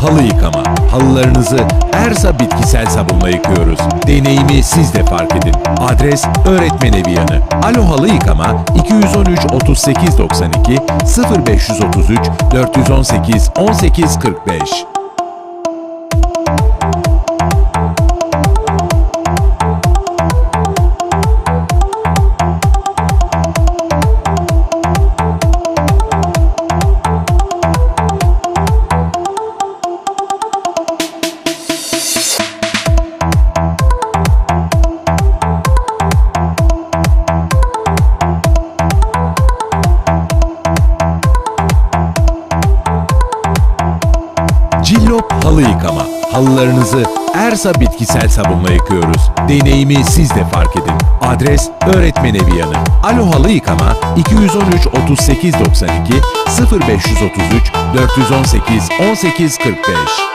halı yıkama. Halılarınızı Ersa bitkisel sabunla yıkıyoruz. Deneyimi siz de fark edin. Adres Öğretmen Evi yanı. Alo Halı Yıkama 213 38 92 0533 418 18 45. halı yıkama. Halılarınızı Ersa bitkisel sabunla yıkıyoruz. Deneyimi siz de fark edin. Adres Öğretmen Evi yanı. Alo Halı Yıkama 213 38 92 0533 418 18 45.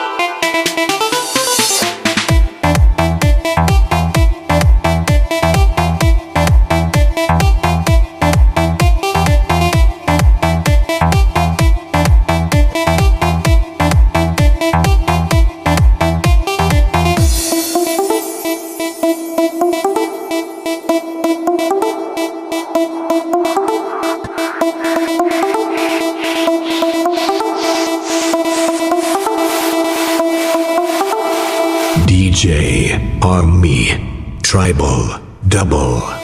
DJ Army Tribal Double.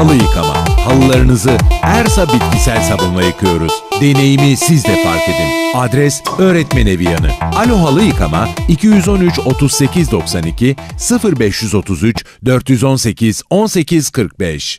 Halı yıkama. Halılarınızı Ersa bitkisel sabunla yıkıyoruz. Deneyimi siz de fark edin. Adres Öğretmen Evi yanı. Alo Halı Yıkama 213 38 92 0533 418 18 45.